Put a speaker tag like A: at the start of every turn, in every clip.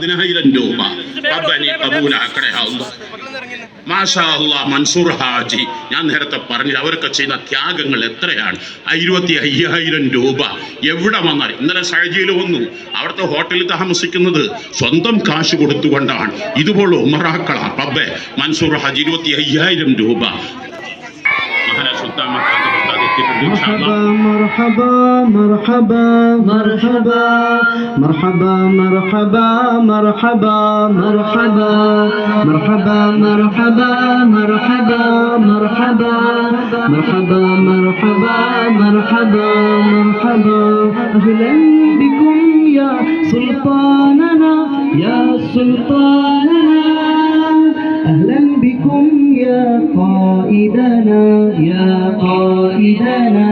A: പതിനായിരം രൂപ. മൻസൂർ ഹാജി ഞാൻ നേരത്തെ പറഞ്ഞു അവരൊക്കെ ചെയ്യുന്ന ത്യാഗങ്ങൾ എത്രയാണ്? ഇരുപത്തി അയ്യായിരം രൂപ എവിടെ വന്നാൽ? ഇന്നലെ സഹജിയിൽ വന്നു. അവിടുത്തെ ഹോട്ടലിൽ താമസിക്കുന്നത് സ്വന്തം കാശ് കൊടുത്തുകൊണ്ടാണ്. ഇതുപോലെ ഉമറാക്കള പബ്ബെ മൻസൂർ ഹാജി ഇരുപത്തി അയ്യായിരം രൂപ. മഹാരാജ് സുൽത്താൻ مرحبا
B: مرحبا مرحبا مرحبا مرحبا مرحبا مرحبا مرحبا مرحبا مرحبا مرحبا مرحبا مرحبا مرحبا مرحبا مرحبا أهلا بكم يا سلطاننا يا سلطاننا أهلا بكم يا قائدنا يا قائدنا.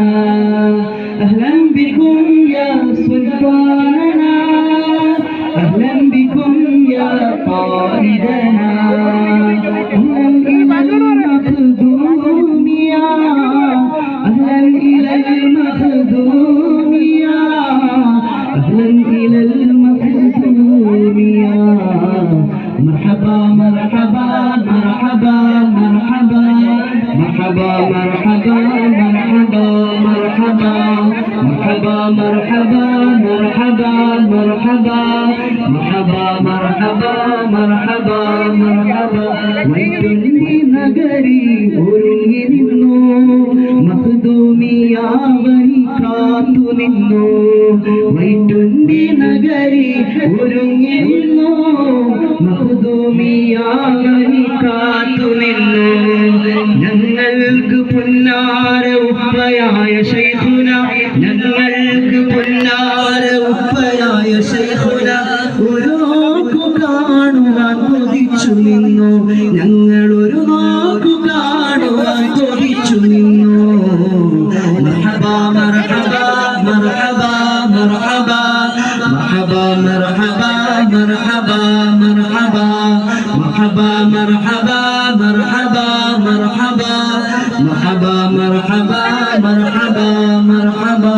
B: أهلا بكم يا سلطاننا أهلا بكم يا قائدنا. നഗരി ഒരുങ്ങി നിന്നു മഹദൂമിയാവനി കാത്തു നിന്നു വൈറ്റുണ്ടി നഗരി ഒരുങ്ങി നിന്നു മഹദൂമിയാവനി കാത്തു നിന്നു. പുന്നാര ഉപ്പയായ ശൈഖുന ഞങ്ങൾക്ക് പുന്നാര ഉപ്പയായ ശൈഖുന ഒരു നോക്കു കാണുവാൻ കൊതിച്ചു നിന്നു ഞങ്ങൾ ഒരു നോക്കു കാണുവാൻ കൊതിച്ചു നിന്നു മർഹബാ മർഹബാ മർഹബാ മർഹബാ മർഹബാ മർഹബാ മർഹബാ മർഹബാ മർഹബാ മർഹബാ മർഹബാ മർഹബാ മർഹബാ മർഹബാ മർഹബാ മർഹബാ.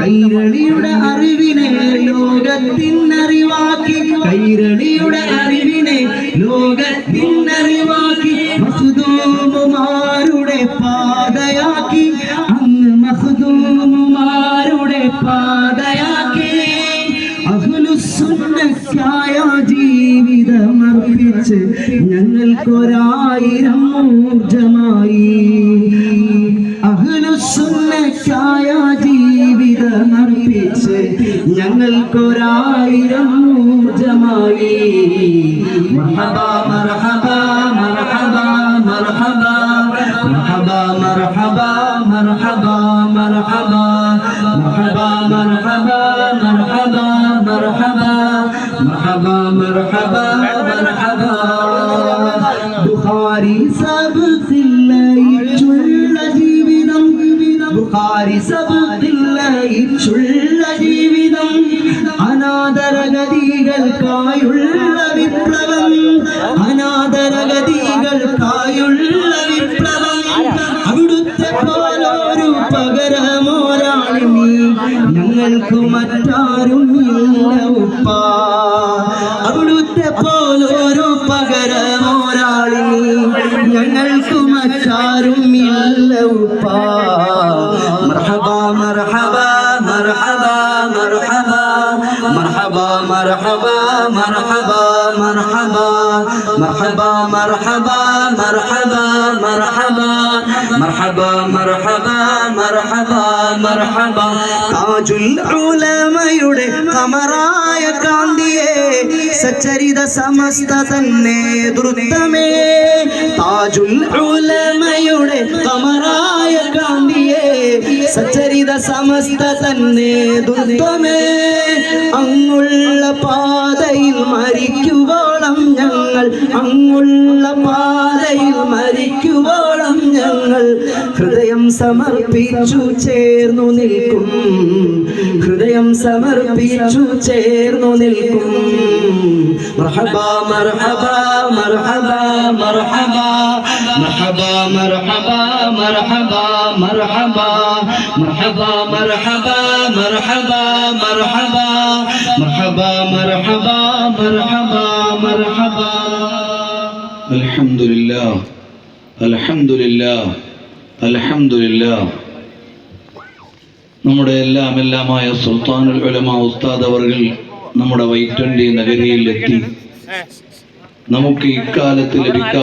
B: കൈരളിയുടെ അറിവിനെ ലോകത്തിനറിവാക്കി. കൈരളിയുടെ അറിവിനെ ലോകത്തിനറിവാക്കി. മസുദൂമുമാരുടെ പാതയാക്കി. അങ്ങ് മസുദൂമുമാരുടെ പാതയാക്കി. അഹ്ലുസുന്നക്കായ ജീവിതമർപ്പിച്ച് ഞങ്ങൾക്കൊരായിരം ഊർജമായി അഹ്ലുസുന്നക്കായ ജീവിതമർപ്പിച്ച് ഞങ്ങൾക്കൊരായിരം ഊർജമായി മർഹബാ മർഹബാ മർഹബാ മർഹബാ മർഹബാ മർഹബാ മർഹബാ മർഹബാ മർഹബാ മർഹബാ മർഹബാ മർഹബാ മർഹബാ മർഹബാ ബുഖാരി സബ്ഖിൽ ലയിച്ചുള്ള ജീവിതം. ബുഖാരി സബ്ഖിൽ ലയിച്ചുള്ള ജീവിതം. അനാദരഗതികൾക്കായുള്ള വിപ്ലവം. അനാദരഗതികൾക്കായുള്ള വിപ്ലവം. അവിടുത്തെ പോലൊരു പകരമോരാളിനി ഞങ്ങൾക്ക് മറ്റാരും ഇല്ല ഉപ്പ. ഞങ്ങൾക്ക് മറ്റാരും ഇല്ല ഉപ്പ മർഹബാ മർഹബാ മർഹബാ മർഹബാ മർഹബാ മർഹബാ മർഹബാ മർഹബാ മർഹബാ മർഹബാ മർഹബാ മർഹബാ മർഹബാ മർഹബാ മർഹബാ മർഹബാ താജുൽ ഉലമയുടെ കമറായ കാന്തിയെ സച്ചരിത സമസ്ത തന്നെ ദ്രുതമേ താജുൽ ഉലമയുടെ കമറായ കാന്തിയെ സച്ചരിത സമസ്ത തന്നെ ദുർഗമേ അങ്ങുള്ള പാതയിൽ മരിക്കുവോളം ഞങ്ങൾ അങ്ങുള്ള പാതയിൽ സമർപ്പിച്ചു ചേർന്നു നിൽക്കും. ഹൃദയം സമർപ്പിച്ചു ചേർന്നു നിൽക്കും. മർഹബ മർഹബ മർഹബ മർഹബ. മർഹബ മർഹബ മർഹബ മർഹബ. മർഹബ മർഹബ മർഹബ മർഹബ.
C: അൽഹംദുലില്ലാ നമ്മുടെ എല്ലാം എല്ലാമായ സുൽത്താനുൽ ഉലമ ഉസ്താദ് അവർകൾ നമ്മുടെ വൈറ്റണ്ടി നഗരിയിൽ എത്തി നമുക്ക് ഇക്കാലത്ത് ലഭിക്കാൻ